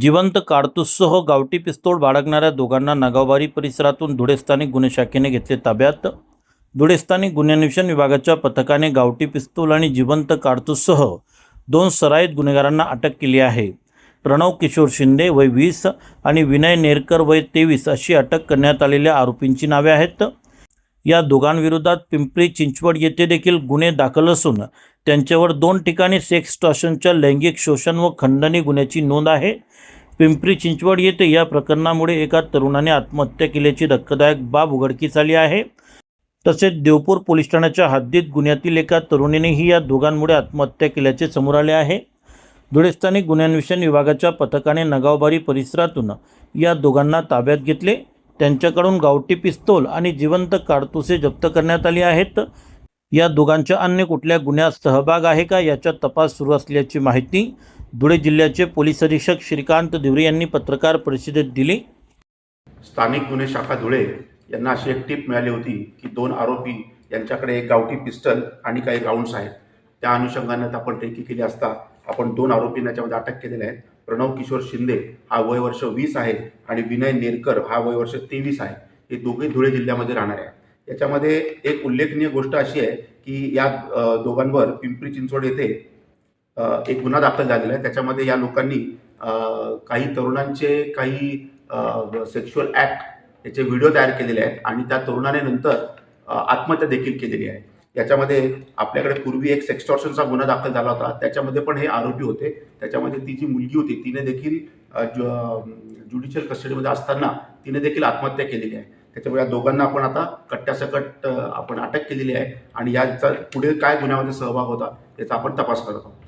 जिवंत कारतूससह गावठी पिस्तूल बाळगणाऱ्या दोघांना नागावबारी परिसरातून धुळे स्थानिक गुन्हे शाखेने घेतले ताब्यात. धुळे स्थानिक गुन्हेन्वेषण विभागाच्या पथकाने गावठी पिस्तूल आणि जिवंत कारतूससह दोन सराईत गुन्हेगारांना अटक केली आहे. प्रणव किशोर शिंदे वय वीस आणि विनय नेरकर वय तेवीस अशी अटक करण्यात आलेल्या आरोपींची नावे आहेत. या दोघांविरोधात पिंपरी चिंचवड येथे देखील गुन्हे दाखल असून त्यांच्यावर दोन ठिकाणी सेक्स टॉशनच्या लैंगिक शोषण व खंडणी गुन्ह्याची नोंद आहे. पिंपरी चिंचवड येथे या प्रकरणामुळे एका तरुणाने आत्महत्या केल्याची धक्कादायक बाब उघडकीस आली आहे. तसेच देवपूर पोलीस ठाण्याच्या हद्दीत गुन्ह्यातील एका तरुणीनेही या दोघांमुळे आत्महत्या केल्याचे समोर आले आहे. धुळे स्थानिक गुन्ह्यान्वेषण विभागाच्या पथकाने नगावबारी परिसरातून या दोघांना ताब्यात घेतले. त्यांच्याकडून गावठी पिस्तोल आणि जिवंत काडतुसे जप्त करण्यात आली आहेत. या दोघांच्या अन्य कुठल्या गुन्ह्यात सहभाग आहे का याचा तपास सुरू असल्याची माहिती धुळे जिल्ह्याचे पोलीस अधीक्षक श्रीकांत दिवरे यांनी पत्रकार परिषदेत दिली. स्थानिक गुन्हे शाखा धुळे यांना अशी एक टीप मिळाली होती की दोन आरोपी यांच्याकडे एक गावठी पिस्टल आणि काही राऊंड्स आहेत. त्या अनुषंगाने आपण टेकी केली असता आपण दोन आरोपींना याच्यामध्ये अटक केलेले आहेत प्रणव किशोर शिंदे हा वय वर्ष वीस आहे आणि विनय नेरकर हा वय वर्ष तेवीस आहे. हे दोघे धुळे जिल्ह्यामध्ये राहणार आहे याच्यामध्ये एक उल्लेखनीय गोष्ट अशी आहे की या दोघांवर पिंपरी चिंचवड येथे एक गुन्हा दाखल झालेला आहे. त्याच्यामध्ये या लोकांनी काही तरुणांचे काही सेक्शुअल ॲक्ट याचे व्हिडिओ तयार केलेले आहेत आणि त्या तरुणाने नंतर आत्महत्या देखील केलेली आहे. याच्यामध्ये आपल्याकडे पूर्वी एक सेक्स्टॉर्शनचा गुन्हा दाखल झाला होता. त्याच्यामध्ये पण हे आरोपी होते. त्याच्यामध्ये ती जी मुलगी होती तिने देखील ज्युडिशियल कस्टडीमध्ये असताना तिने देखील आत्महत्या केलेली आहे. त्याच्यामुळे या दोघांना आपण आता कट्ट्यासकट आपण अटक केलेली आहे. आणि याचा पुढे काय गुन्ह्यामध्ये सहभाग होता याचा आपण तपास करत आहोत.